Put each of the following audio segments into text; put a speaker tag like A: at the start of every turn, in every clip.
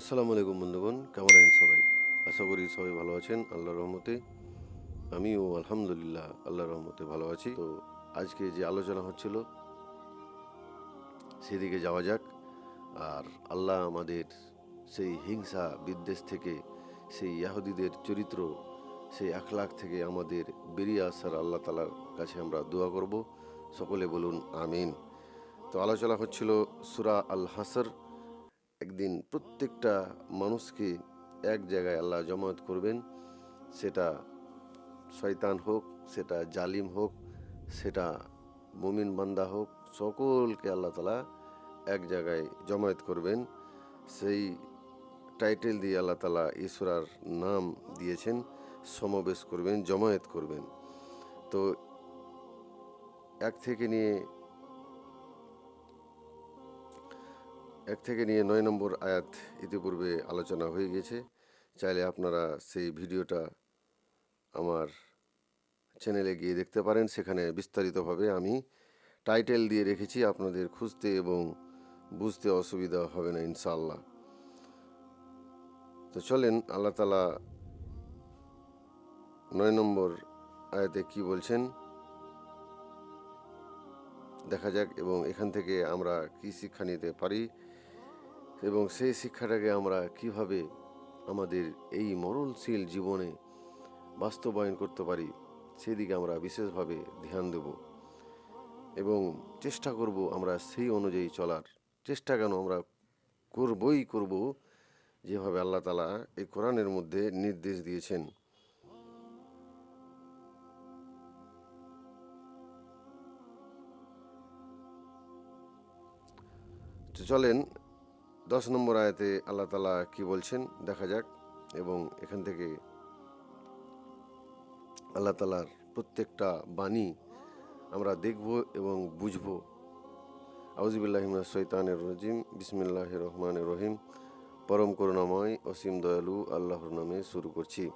A: আসসালামু আলাইকুম বন্ধুগণ, কেমন আছেন সবাই? আশা করি সবাই ভালো আছেন আল্লাহ রহমতে। আমিও আলহামদুলিল্লাহ আল্লাহ রহমতে ভালো আছি। তো আজকে যে আলোচনা হচ্ছিল, সেদিকে যাওয়া যাক। আর আল্লাহ আমাদের সেই হিংসা বিদ্বেষ থেকে, সেই ইয়াহুদিদের চরিত্র, সেই আখলাখ থেকে আমাদের বেরিয়ে আসার আল্লাহ তালার কাছে আমরা দোয়া করব। সকলে বলুন, আমিন। তো আলোচনা হচ্ছিল সুরা আল হাসর একদিন প্রত্যেকটা মানুষকে এক জায়গায় আল্লাহ জমায়েত করবেন। সেটা শয়তান হোক, সেটা জালিম হোক, সেটা মুমিন বান্দা হোক, সকলকে আল্লাহ তালা এক জায়গায় জমায়েত করবেন। সেই টাইটেল দিয়ে আল্লাহ তালা ঈশ্বরার নাম দিয়েছেন, সমাবেশ করবেন, জমায়েত করবেন। তো এক থেকে নিয়ে এক থেকে নিয়ে নয় নম্বর আয়াত ইতিপূর্বে আলোচনা হয়ে গেছে চাইলে আপনারা সেই ভিডিওটা আমার চ্যানেলে গিয়ে দেখতে পারেন। সেখানে বিস্তারিতভাবে আমি টাইটেল দিয়ে রেখেছি। আপনাদের খুঁজতে এবং বুঝতে অসুবিধা হবে না ইনশাল্লাহ তো চলেন, আল্লাহ তালা নয় নম্বর আয়াতে কি বলছেন? দেখা যাক এবং এখান থেকে আমরা কি শিক্ষা নিতে পারি। এবং সেই শিক্ষাটাকে আমরা কীভাবে আমাদের এই মরণশীল জীবনে বাস্তবায়ন করতে পারি, সেদিকে আমরা বিশেষভাবে ধ্যান দেব এবং চেষ্টা করব আমরা সেই অনুযায়ী চলার। চেষ্টা কেন আমরা করবই করব? যেভাবে আল্লাহ তালা এই কোরআনের মধ্যে নির্দেশ দিয়েছেন। চলেন দশ নম্বর আয়াতে আল্লাহ তালা কি বলছেন? দেখা যাক। এবং এখান থেকে আল্লাহ তালার প্রত্যেকটা বাণী আমরা দেখব এবং বুঝব। আউজিবুল্লাহিমা সৈতানের রজিম। বিসমিল্লাহ রহমান রহিম। পরম করুণাময়, অসীম দয়ালু আল্লাহর নামে শুরু করছি।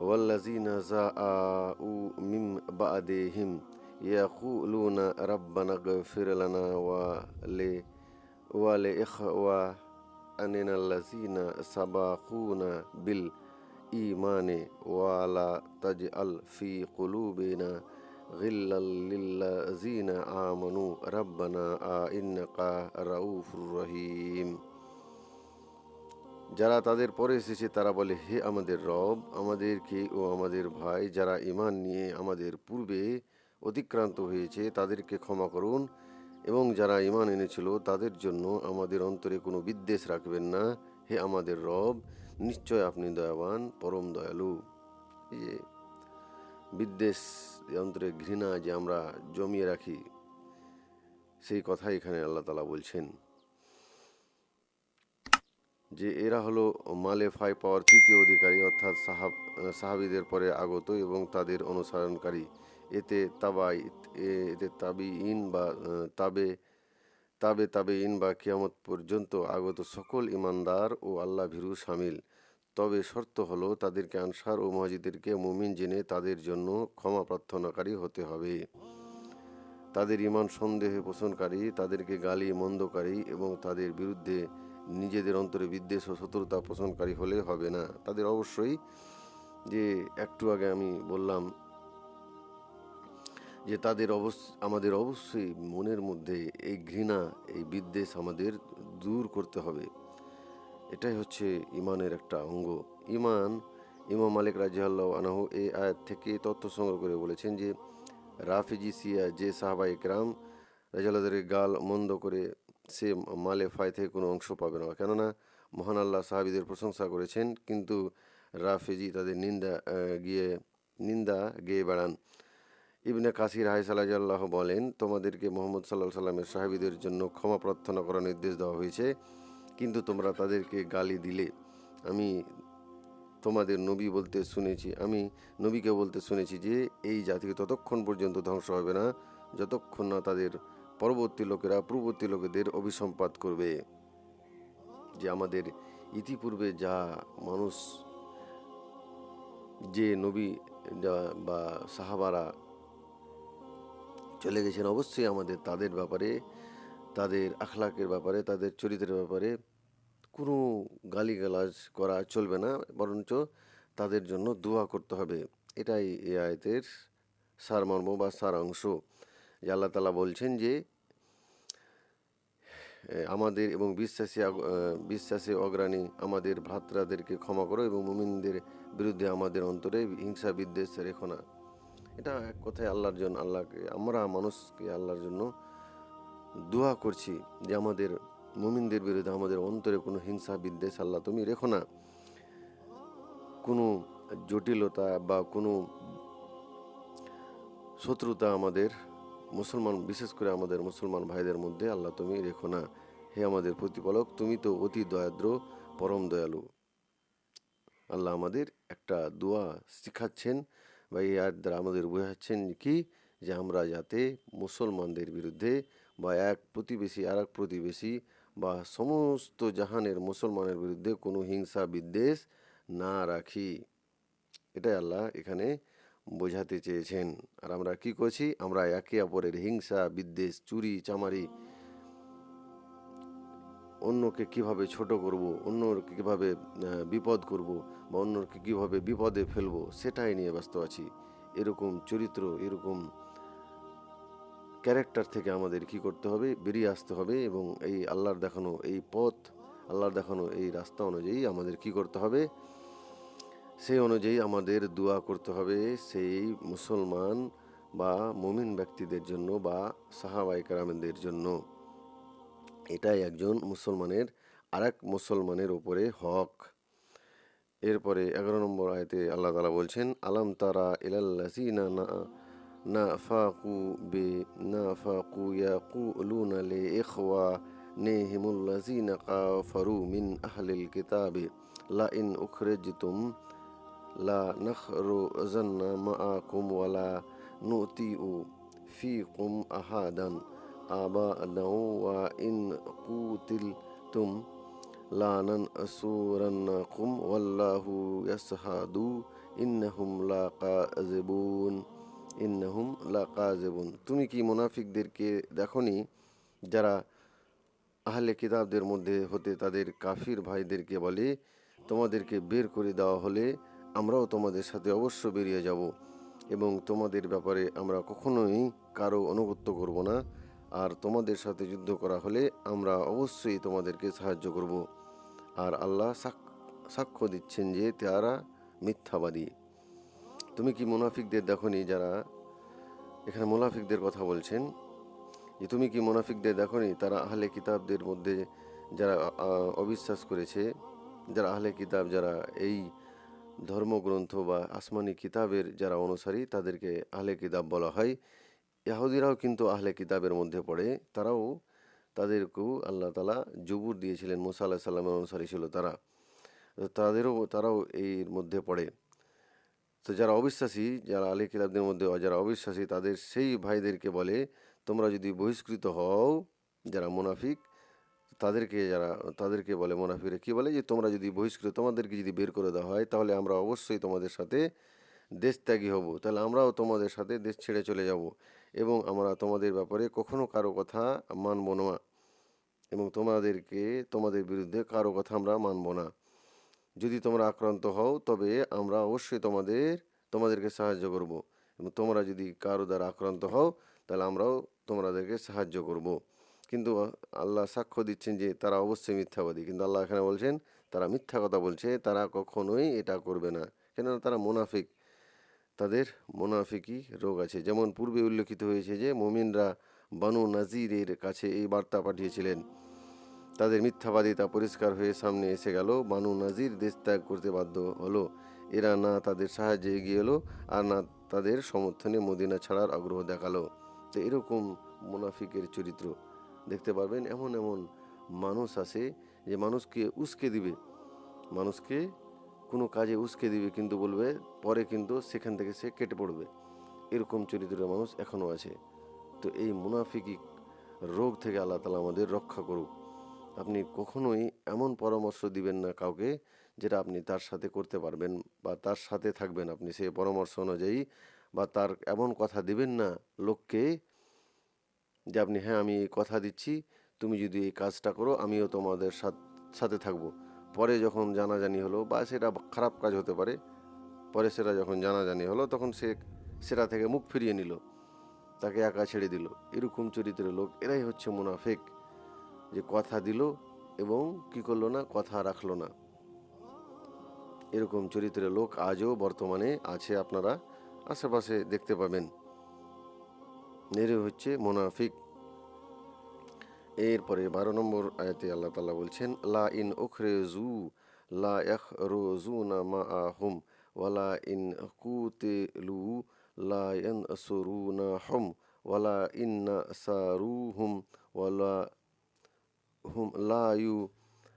A: ওয়াল্লাজিনা জাআউ মিম বা'দিহিম ইয়াকুলুনা রাব্বানা গফির লানা ওয়া লি ওয়ালে ইখওয়া আনিনাল্লাজিনা সাবাকুনা বিল ইমানে ওয়ালা তাজ আল ফি কুলুবিনা গিল্লাল্লিল্লাজিনা আমানু রব্বানা আ ইন্নাকা রাউফুর রহিম যারা তাদের পরে এসেছে, তারা বলে, হে আমাদের রব, আমাদেরকে ও আমাদের ভাই যারা ইমান নিয়ে আমাদের পূর্বে অতিক্রান্ত হয়েছে, তাদেরকে ক্ষমা করুন। এবং যারা ইমান এনেছিল, তাদের জন্য আমাদের অন্তরে কোনো বিদ্বেষ রাখবেন না। হে আমাদের রব, নিশ্চয় আপনি দয়াবান, পরম দয়ালু। যে বিদ্বেষ অন্তরে ঘৃণা যে আমরা জমিয়ে রাখি, সেই কথা এখানে আল্লাহ তালা বলছেন। যে এরা হলো মালে ফাই পাওয়ার তৃতীয় অধিকারী, অর্থাৎ সাহাব, সাহাবিদের পরে আগত এবং তাদের অনুসরণকারী। এতে তাবাই এতে তাবি ইন বা তাবে তাবে তাবে ইন বা কিয়ামত পর্যন্ত আগত সকল ইমানদার ও আল্লাহ ভীরু সামিল। তবে শর্ত হলো তাদেরকে আনসার ও মহাজিদেরকে মুমিন জেনে তাদের জন্য ক্ষমা প্রার্থনাকারী হতে হবে। তাদের ইমান সন্দেহে পোষণকারী, তাদেরকে গালি মন্দকারী এবং তাদের বিরুদ্ধে নিজেদের অন্তরে বিদ্বেষ ও শত্রুতা পোষণকারী হলে হবে না। তাদের অবশ্যই যে একটু আগে আমি বললাম যে তাদের অবশ্য আমাদের অবশ্যই মনের মধ্যে এই ঘৃণা, এই বিদ্বেষ আমাদের দূর করতে হবে। এটাই হচ্ছে ইমানের একটা অঙ্গ। ইমান, ইমাম মালিক রাজিয়াল্লাহ আনাহু এই আয়াত থেকে তথ্য সংগ্রহ করে বলেছেন যে, রাফিজি সিয়া যে সাহাবা ইকরাম রাজাল্লাদের গাল মন্দ করে সে মালে ফায় থেকে কোনো অংশ পাবে না। কেননা, মহান আল্লাহ সাহাবিদের প্রশংসা করেছেন, কিন্তু রাফিজি তাদের নিন্দা গিয়ে, নিন্দা গেয়ে বেড়ান। ইবনে কাসির হাই সালাজাল্লাহ বলেন, তোমাদেরকে মোহাম্মদ সাল্লাহ সাল্লামের সাহাবিদের জন্য ক্ষমা প্রার্থনা করার নির্দেশ দেওয়া হয়েছে, কিন্তু তোমরা তাদেরকে গালি দিলে। আমি তোমাদের নবী বলতে শুনেছি, আমি নবীকে বলতে শুনেছি যে, এই জাতিকে ততক্ষণ পর্যন্ত ধ্বংস হবে না, যতক্ষণ না তাদের পরবর্তী লোকেরা পূর্ববর্তী লোকেদের অভিসম্পাত করবে। যে আমাদের ইতিপূর্বে যা মানুষ, যে নবী বা সাহাবারা চলে গেছেন, অবশ্যই আমাদের তাদের ব্যাপারে, তাদের আখলাকের ব্যাপারে, তাদের চরিত্রের ব্যাপারে কোনো গালিগালাজ করা চলবে না, বরঞ্চ তাদের জন্য দোয়া করতে হবে। এটাই এ আয়তের সারমর্ম বা সারাংশ। যে আল্লাহ তালা বলছেন যে, আমাদের এবং বিশ্বাসী বিশ্বাসী অগ্রাণী আমাদের ভ্রাতরাদেরকে ক্ষমা করো এবং মুমিনদের বিরুদ্ধে আমাদের অন্তরে হিংসা বিদ্বেষ রেখো না। এটা এক কথায় আল্লাহর জন্য? আল্লাহকে, আমরা মানুষকে আল্লাহর জন্য দোয়া করছি যে আমাদের মুমিনদের বিরুদ্ধে, আমাদের অন্তরে কোনো হিংসা, বিদ্বেষ আল্লাহ তুমি রেখো না। কোনো জটিলতা বা কোনো শত্রুতা আমাদের মুসলমান, বিশেষ করে আমাদের মুসলমান ভাইদের মধ্যে আল্লাহ তুমি রেখো না। হে আমাদের প্রতিপালক, তুমি তো অতি দয়াদ্র, পরম দয়ালু। আল্লাহ আমাদের একটা দোয়া শিখাচ্ছেন বা এই আয়াত দ্বারা আমাদের বোঝাচ্ছেন কি যে আমরা যাতে মুসলমানদের বিরুদ্ধে বা এক প্রতিবেশী আর এক প্রতিবেশী বা সমস্ত জাহানের মুসলমানের বিরুদ্ধে কোনো হিংসা বিদ্বেষ না রাখি। এটাই আল্লাহ এখানে বোঝাতে চেয়েছেন। আর আমরা কি করছি? আমরা একে অপরের হিংসা, বিদ্বেষ, চুরি, চামারি অন্যকে কীভাবে ছোট করব, অন্যকে কীভাবে বিপদ করব বা অন্যকে কীভাবে বিপদে ফেলব, সেটাই নিয়ে ব্যস্ত আছি। এরকম চরিত্র, এরকম ক্যারেক্টার থেকে আমাদের কি করতে হবে? বেরিয়ে আসতে হবে এবং এই আল্লাহর দেখানো এই পথ, আল্লাহর দেখানো এই রাস্তা অনুযায়ী আমাদের কি করতে হবে? সেই অনুযায়ী আমাদের দোয়া করতে হবে সেই মুসলমান বা মুমিন ব্যক্তিদের জন্য বা সাহাবাই জন্য। এটাই একজন মুসলমানের আরেক মুসলমানের উপরে হক। এরপরে এগারো নম্বর আয়তে আল্লাহ তালা বলছেন, আলাম তারা ইলাল্লাজিনা না না ফাকু বে না ফাকু ইয়াকুলুনা লি ইখওয়া নেহিমুল্লাজিনা কাফারু মিন আহলিল কিতাবে লা ইন উখরিজতুম লা নাখরুজান্না মাআকুম ওয়ালা নুতিউ ফিকুম আহাদান। আবাদাও ওয়া ইন কুতিলতুম لا ننصرنكم والله يشهد إنهم لكاذبون إنهم لكاذبون তুমি কি মুনাফিকদেরকে দেখনি যারা আহলে কিতাবদের মধ্যে হতে তাদের কাফির ভাইদেরকে বলে তোমাদেরকে বের করে দেওয়া হলে আমরাও তোমাদের সাথে অবশ্য বেরিয়ে যাব এবং তোমাদের ব্যাপারে আমরা কখনোই কারো অনুগত্য করব না আর তোমাদের সাথে যুদ্ধ করা হলে আমরা অবশ্যই তোমাদেরকে সাহায্য করব। আর আল্লাহ সাক্ষ্য দিচ্ছেন যে তারা মিথ্যাবাদী। তুমি কি মুনাফিকদের দেখনি যারা এখানে মুনাফিকদের কথা বলছেন? যে তুমি কি মুনাফিকদের দেখনি তারা আহলে কিতাবদের মধ্যে যারা অবিশ্বাস করেছে, যারা আহলে কিতাব যারা এই ধর্মগ্রন্থ বা আসমানি কিতাবের যারা অনুসারী তাদেরকে আহলে কিতাব বলা হয়। ইহুদিরাও কিন্তু আহলে কিতাবের মধ্যে পড়ে। তারাও তাদেরকেও আল্লাহ তালা জবুর দিয়েছিলেন। মুসা আল্লাহ সাল্লামের অনুসারী ছিল তারা। তাদেরও, তারাও এর মধ্যে পড়ে। তো যারা অবিশ্বাসী, যারা আলী কিতাবদের মধ্যে যারা অবিশ্বাসী, তাদের সেই ভাইদেরকে বলে, তোমরা যদি বহিষ্কৃত হও, যারা মুনাফিক, তাদেরকে যারা, তাদেরকে বলে মুনাফিরে কি বলে যে, তোমরা যদি বহিষ্কৃত, তোমাদেরকে যদি বের করে দেওয়া হয়, তাহলে আমরা অবশ্যই তোমাদের সাথে দেশ ত্যাগী হব। তাহলে আমরাও তোমাদের সাথে দেশ ছেড়ে চলে যাব। এবং আমরা তোমাদের ব্যাপারে কখনো কারও কথা মানব না এবং তোমাদেরকে, তোমাদের বিরুদ্ধে কারও কথা আমরা মানব না। যদি তোমরা আক্রান্ত হও, তবে আমরা অবশ্যই তোমাদের, তোমাদেরকে সাহায্য করব। এবং তোমরা যদি কারও দ্বারা আক্রান্ত হও, তাহলে আমরাও তোমাদেরকে সাহায্য করব। কিন্তু আল্লাহ সাক্ষ্য দিচ্ছেন যে তারা অবশ্যই মিথ্যাবাদী। কিন্তু আল্লাহ এখানে বলছেন, তারা মিথ্যা কথা বলছে, তারা কখনোই এটা করবে না। কেননা তারা মুনাফিক। মোনাফিকি রোগ আছে। যেমন পূর্বে উল্লেখিত হয়েছে যে, মোমিনরা বানু নাজিরের কাছে এই বার্তা পাঠিয়েছিলেন। তাদের মিথ্যাবাদিতা পরিষ্কার হয়ে সামনে এসে গেল। বানু নাজির দেশ ত্যাগ করতে বাধ্য হলো। এরা না তাদের সাহায্যে এগিয়ে এলো আর না তাদের সমর্থনে মদিনা ছাড়ার আগ্রহ দেখাল। তো এরকম মুনাফিকের চরিত্র দেখতে পারবেন। এমন এমন মানুষ আছে যে, মানুষকে উস্কে দিবে। মানুষকে কোনো কাজে উস্কে দিবে কিন্তু বলবে, পরে কিন্তু সেখান থেকে সে কেটে পড়বে। এরকম চরিত্রের মানুষ এখনও আছে। তো এই মুনাফিকি রোগ থেকে আল্লাহ তালা আমাদের রক্ষা করুক। আপনি কখনোই এমন পরামর্শ দিবেন না কাউকে যেটা আপনি তার সাথে করতে পারবেন বা তার সাথে থাকবেন আপনি। সেই পরামর্শ অনুযায়ী বা তার এমন কথা দিবেন না লোককে যে আপনি হ্যাঁ আমি কথা দিচ্ছি, তুমি যদি এই কাজটা করো, আমিও তোমাদের সাথে থাকব। পরে যখন জানাজানি হলো বা সেটা খারাপ কাজ হতে পারে, পরে সেটা যখন জানাজানি হলো তখন সে সেটা থেকে মুখ ফিরিয়ে নিল, তাকে একা ছেড়ে দিল। এরকম চরিত্রের লোক, এরাই হচ্ছে মুনাফেক। যে কথা দিল এবং কি করল না, কথা রাখল না। এরকম চরিত্রের লোক আজও বর্তমানে আছে আপনারা আশেপাশে দেখতে পাবেন। এর হচ্ছে মুনাফিক। এরপরে বারো নম্বর আয়াতে আল্লাহ তালা বলছেন, লা ইন ওখরেজু লা ইয়াখ রোজু না মা আহম ওয়ালা ইন কুতেলু, লা ইয়ান সরু না হম ওয়ালা ইন না সারু হুম ওয়ালা হুম লায়ু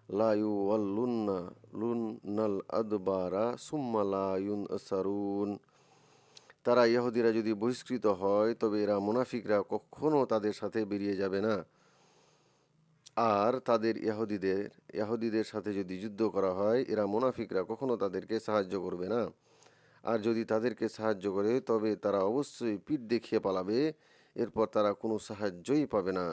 A: লায়ু লা ওয়াল্লুন্না লুন্নাল আদবারা সুম্মা লায়ুন সারুন তারা ইহুদিরা যদি বহিষ্কৃত হয়, তবে এরা মুনাফিকরা কখনো তাদের সাথে বেরিয়ে যাবে না। আর তাদের ইহুদিদের ইহুদিদের সাথে যদি যুদ্ধ করা হয়, এরা মুনাফিকরা কখনো তাদেরকে সাহায্য করবে না। আর যদি তাদেরকে সাহায্য করে, তবে তারা অবশ্যই পিঠ দেখিয়ে পালাবে, এরপর তারা কোনো সাহায্যই পাবে না।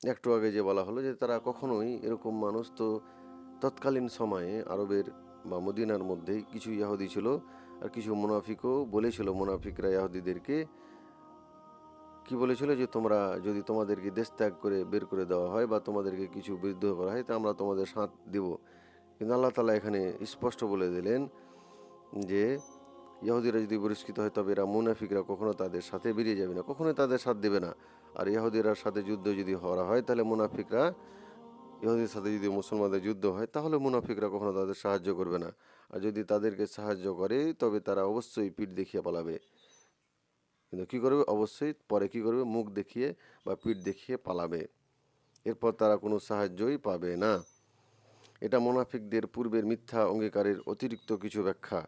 A: একটু আগে যে বলা হলো যে তারা কখনোই এরকম মানুষ তো তৎকালীন সময়ে আরবের বা মদিনার মধ্যেই কিছু ইয়াহুদি ছিল আর কিছু মুনাফিকও বলেছিল মুনাফিকরা ইয়াহুদিদেরকে কি বলেছিল যে তোমরা যদি তোমাদেরকে দেশ ত্যাগ করে বের করে দেওয়া হয় বা তোমাদেরকে কিছু বিদ্রোহ করা হয়, তা আমরা তোমাদের সাথ দেব। কিন্তু আল্লাহ তালা এখানে স্পষ্ট বলে দিলেন যে ইহুদিরা যদি বহিষ্কৃত হয়, তবে এরা মুনাফিকরা কখনো তাদের সাথে বেরিয়ে যাবে না, কখনোই তাদের সাথ দেবে না। আর ইহুদিরার সাথে যুদ্ধ যদি করা হয়, তাহলে মুনাফিকরা ইহুদির সাথে যদি মুসলমানদের যুদ্ধ হয়, তাহলে মুনাফিকরা কখনো তাদের সাহায্য করবে না। আর যদি তাদেরকে সাহায্য করে, তবে তারা অবশ্যই পিঠ দেখিয়ে পালাবে। কিন্তু কী করবে? অবশ্যই পরে কী করবে? মুখ দেখিয়ে বা পিঠ দেখিয়ে পালাবে। এরপর তারা কোনো সাহায্যই পাবে না। এটা মোনাফিকদের পূর্বের মিথ্যা অঙ্গীকারের অতিরিক্ত কিছু ব্যাখ্যা।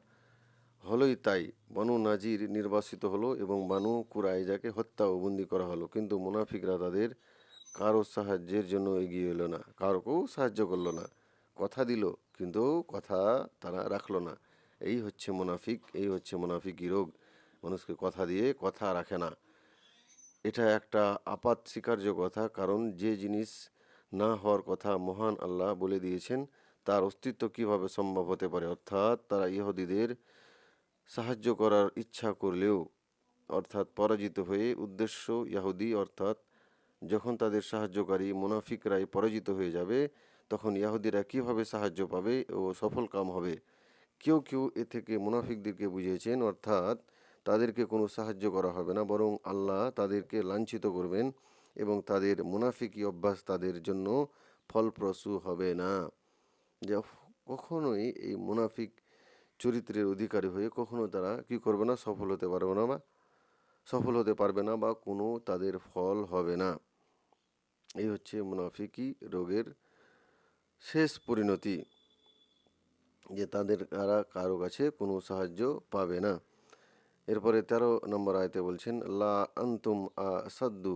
A: হলোই তাই। বানু নাজির নির্বাসিত হলো এবং বানু কুরাইজাকে হত্যা ও বন্দি করা হলো। কিন্তু মুনাফিকরা তাদের কারও সাহায্যের জন্য এগিয়ে এলো না। কারোকেও সাহায্য করল না। কথা দিল, কিন্তু কথা তারা রাখল না। এই হচ্ছে মুনাফিক, এই হচ্ছে মুনাফিকি রোগ। মানুষকে কথা দিয়ে কথা রাখে না। এটা একটা আপাত স্বীকার্য কথা, কারণ যে জিনিস না হওয়ার কথা মহান আল্লাহ বলে দিয়েছেন, তার অস্তিত্ব কীভাবে সম্ভব হতে পারে? অর্থাৎ তারা ইহুদিদের সাহায্য করার ইচ্ছা করলেও, অর্থাৎ পরাজিত হয়ে উদ্দেশ্য ইয়াহুদি অর্থাৎ যখন তাদের সাহায্যকারী মুনাফিকরাই পরাজিত হয়ে যাবে, তখন ইয়াহুদিরা কীভাবে সাহায্য পাবে ও সফল কাম হবে? কেউ কেউ এ থেকে মুনাফিকদেরকে বুঝিয়েছেন, অর্থাৎ তাদেরকে কোনো সাহায্য করা হবে না, বরং আল্লাহ তাদেরকে লাঞ্ছিত করবেন এবং তাদের মুনাফিকি অভ্যাস তাদের জন্য ফলপ্রসূ হবে না। যে কখনোই এই মুনাফিক চরিত্রের অধিকারী হয়ে কখনো তারা কি করবে না, সফল হতে পারবে না বা সফল হতে পারবে না বা কোনো তাদের ফল হবে না। এই হচ্ছে মুনাফিকি রোগের শেষ পরিণতি, যে তাদের কারা কারও কাছে কোনো সাহায্য পাবে না। এরপরে তেরো নম্বর আয়তে বলছেন, লা আন্তুম আ সাদ্দু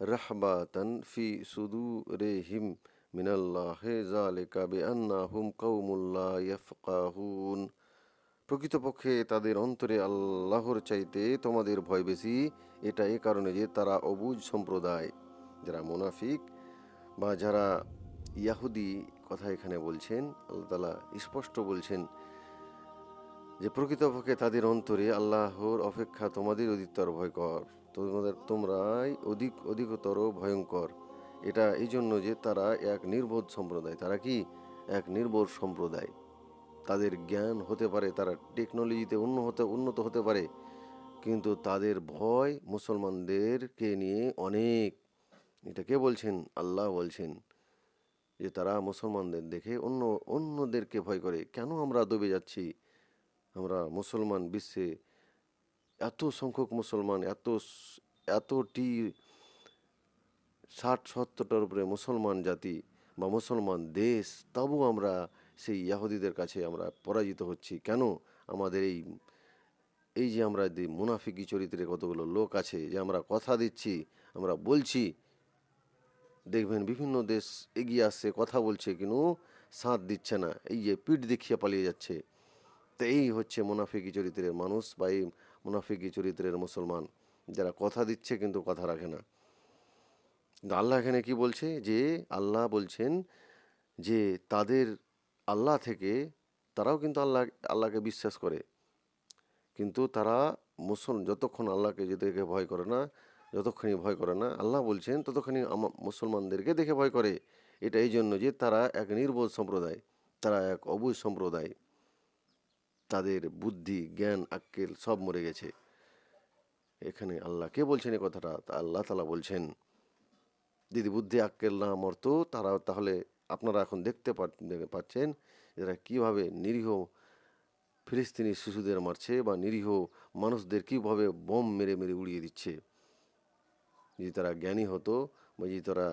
A: রাহবাতান ফি সুদু রে হিম মিনাল্লাহ জালেকা বে আন্না হুম কৌমুল্লা ইয়াফকাহুন। প্রকৃতপক্ষে তাদের অন্তরে আল্লাহর চাইতে তোমাদের ভয় বেশি, এটা এ কারণে যে তারা অবুজ সম্প্রদায়। যারা মুনাফিক বা যারা ইয়াহুদি, কথা এখানে বলছেন, আল্লাহ স্পষ্ট বলছেন যে প্রকৃতপক্ষে তাদের অন্তরে আল্লাহর অপেক্ষা তোমাদের অধিকতর ভয়কর তোমাদের, তোমরাই অধিক, অধিকতর ভয়ঙ্কর। এটা এই জন্য যে তারা এক নির্বোধ সম্প্রদায়। তারা কি? এক নির্বোধ সম্প্রদায়। তাদের জ্ঞান হতে পারে, তারা টেকনোলজিতে উন্নত উন্নত হতে পারে। কিন্তু তাদের ভয় মুসলমানদেরকে নিয়ে অনেক। এটা কে বলছেন? আল্লাহ বলছেন যে তারা মুসলমানদের দেখে অন্য, অন্যদেরকে ভয় করে। কেন আমরা ডুবে যাচ্ছি? আমরা মুসলমান বিশ্বে এত সংখ্যক মুসলমান, এত এতটি ষাট সত্তরটার উপরে মুসলমান জাতি বা মুসলমান দেশ, তবু আমরা সেই ইয়াহুদিদের কাছে আমরা পরাজিত হচ্ছি। কেন? আমাদের এই এই যে আমরা যে মুনাফিকি চরিত্রে কতগুলো লোক আছে, যে আমরা কথা দিচ্ছি, আমরা বলছি, দেখবেন বিভিন্ন দেশ এগিয়ে আসছে, কথা বলছে, কিন্তু সাথ দিচ্ছে না। এই যে পিঠ দেখিয়ে পালিয়ে যাচ্ছে। তো এই হচ্ছে মুনাফিকি চরিত্রের মানুষ বা এই মুনাফিকি চরিত্রের মুসলমান। যারা কথা দিচ্ছে কিন্তু কথা রাখে না। আল্লাহ এখানে কি বলছে? যে আল্লাহ বলছেন যে তাদের আল্লাহ থেকে তারাও কিন্তু আল্লাহ, আল্লাহকে বিশ্বাস করে। কিন্তু তারা মুসল, যতক্ষণ আল্লাহকে যে দেখে ভয় করে না, যতক্ষণই ভয় করে না, আল্লাহ বলছেন ততক্ষণই মুসলমানদেরকে দেখে ভয় করে। এটা এই জন্য যে তারা এক নির্বোধ সম্প্রদায়, তারা এক অবুঝ সম্প্রদায়। তাদের বুদ্ধি, জ্ঞান, আক্কেল সব মরে গেছে। এখানে আল্লাহ কে বলছেন এই কথাটা? তা আল্লাহ তালা বলছেন, যদি বুদ্ধি, আক্কেল না মরতো, তারা তাহলে আপনারা এখন দেখতে পাচ্ছেন এরা কীভাবে নিরীহ ফিলিস্তিনি শিশুদের মারছে বা নিরীহ মানুষদের কীভাবে বোম মেরে মেরে উড়িয়ে দিচ্ছে। যদি তারা জ্ঞানী হতো বা যদি তারা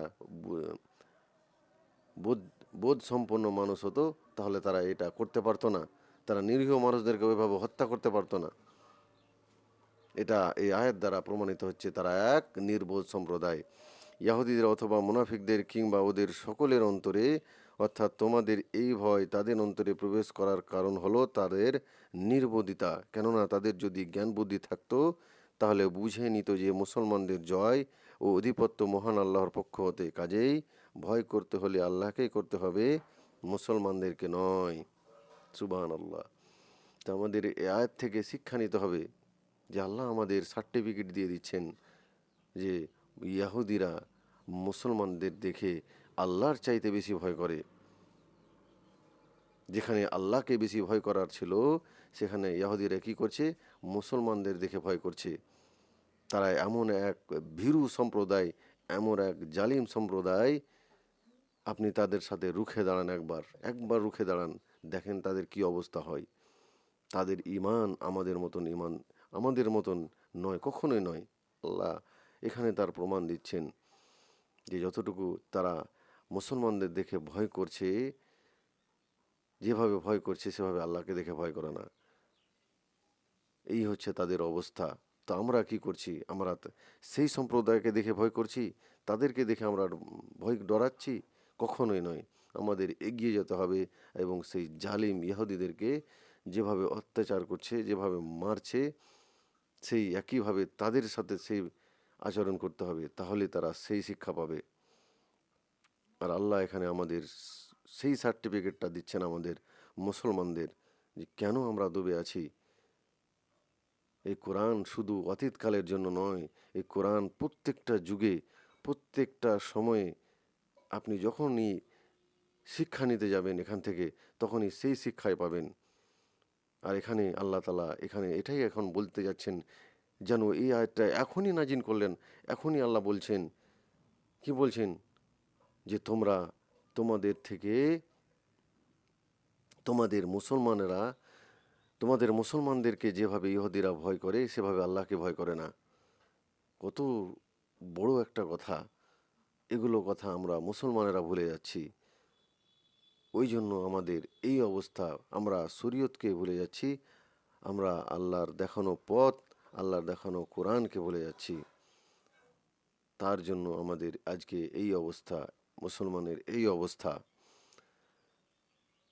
A: বোধ বোধ সম্পন্ন মানুষ হতো, তাহলে তারা এটা করতে পারতো না। তারা নিরীহ মানুষদেরকে ওইভাবে হত্যা করতে পারতো না। এটা এই আয়ের দ্বারা প্রমাণিত হচ্ছে তারা এক নির্বোধ সম্প্রদায়। ইয়াহুদিদের অথবা মুনাফিকদের কিংবা ওদের সকলের অন্তরে, অর্থাৎ তোমাদের এই ভয় তাদের অন্তরে প্রবেশ করার কারণ হলো তাদের নির্বোধিতা। কেননা তাদের যদি জ্ঞান বুদ্ধি থাকতো, তাহলে বুঝে নিত যে মুসলমানদের জয় ও অধিপত্য মহান আল্লাহর পক্ষ হতে। কাজেই ভয় করতে হলে আল্লাহকেই করতে হবে, মুসলমানদেরকে নয়। সুবাহান আল্লাহ তো আমাদের এ আয়াত থেকে শিক্ষা নিতে হবে যে আল্লাহ আমাদের সার্টিফিকেট দিয়ে দিচ্ছেন যে ইয়াহুদিরা মুসলমানদের দেখে আল্লাহর চাইতে বেশি ভয় করে। যেখানে আল্লাহকে বেশি ভয় করার ছিল, সেখানে ইয়াহুদিরা কি করছে? মুসলমানদের দেখে ভয় করছে। তারা এমন এক ভীরু সম্প্রদায়, এমন এক জালিম সম্প্রদায়, আপনি তাদের সাথে রুখে দাঁড়ান একবার একবার রুখে দাঁড়ান। দেখেন তাদের কি অবস্থা হয়। তাদের ইমান আমাদের মতন ইমান আমাদের মতন নয়, কখনোই নয়। আল্লাহ এখানে তার প্রমাণ দিচ্ছেন যে যতটুকু তারা মুসলমানদের দেখে ভয় করছে, যেভাবে ভয় করছে সেভাবে আল্লাহকে দেখে ভয় করে না। এই হচ্ছে তাদের অবস্থা। তো আমরা কি করছি? আমরা সেই সম্প্রদায়কে দেখে ভয় করছি? তাদেরকে দেখে আমরা ভয় ডরাচ্ছি? কখনোই নয়। আমাদের এগিয়ে যেতে হবে এবং সেই জালিম ইহুদিদেরকে যেভাবে অত্যাচার করছে, যেভাবে মারছে, সেই একইভাবে তাদের সাথে সেই আচরণ করতে হবে, তাহলে তারা সেই শিক্ষা পাবে। আর আল্লাহ এখানে আমাদের সেই সার্টিফিকেটটা দিচ্ছেন আমাদের মুসলমানদের যে কেন আমরা ডুবে আছি। এই কোরআন শুধু অতীতকালের জন্য নয়, এই কোরআন প্রত্যেকটা যুগে, প্রত্যেকটা সময়ে আপনি যখনই শিক্ষা নিতে যাবেন এখান থেকে, তখনই সেই শিক্ষায় পাবেন। আর এখানে আল্লাহ তালা এখানে এটাই এখন বলতে যাচ্ছেন, যেন এই আয়টা এখনই নাজিন করলেন, এখনই আল্লাহ বলছেন। কি বলছেন? যে তোমরা তোমাদের থেকে, তোমাদের মুসলমানেরা, তোমাদের মুসলমানদেরকে যেভাবে ইহুদিরা ভয় করে, সেভাবে আল্লাহকে ভয় করে না। কত বড় একটা কথা। এগুলো কথা আমরা মুসলমানেরা ভুলে যাচ্ছি। ওই জন্য আমাদের এই অবস্থা, আমরা শরীয়তকে ভুলে যাচ্ছি। আমরা আল্লাহর দেখানো পথ, আল্লাহর দেখানো কোরআনকে ভুলে যাচ্ছি। তার জন্য আমাদের আজকে এই অবস্থা, মুসলমানের এই অবস্থা।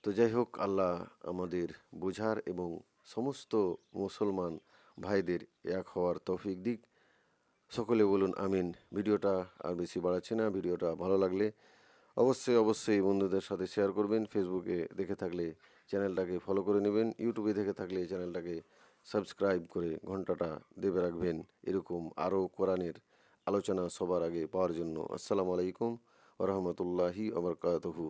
A: তো যাই হোক, আল্লাহ আমাদের বোঝার এবং সমস্ত মুসলমান ভাইদের এক হওয়ার তৌফিক দিক। সকলে বলুন আমিন। ভিডিওটা আর বেশি বাড়াচ্ছি না, ভিডিওটা ভালো লাগলে অবশ্যই অবশ্যই বন্ধুদের সাথে শেয়ার করবেন। ফেসবুকে দেখে থাকলে চ্যানেলটাকে ফলো করে নেবেন। ইউটিউবে দেখে থাকলে চ্যানেলটাকে সাবস্ক্রাইব করে ঘন্টাটা দেবে রাখবেন। এরকম আরও কোরআনের আলোচনা সবার আগে পাওয়ার জন্য। আসসালামু আলাইকুম ওরহমতুল্লাহি আবরকাতহু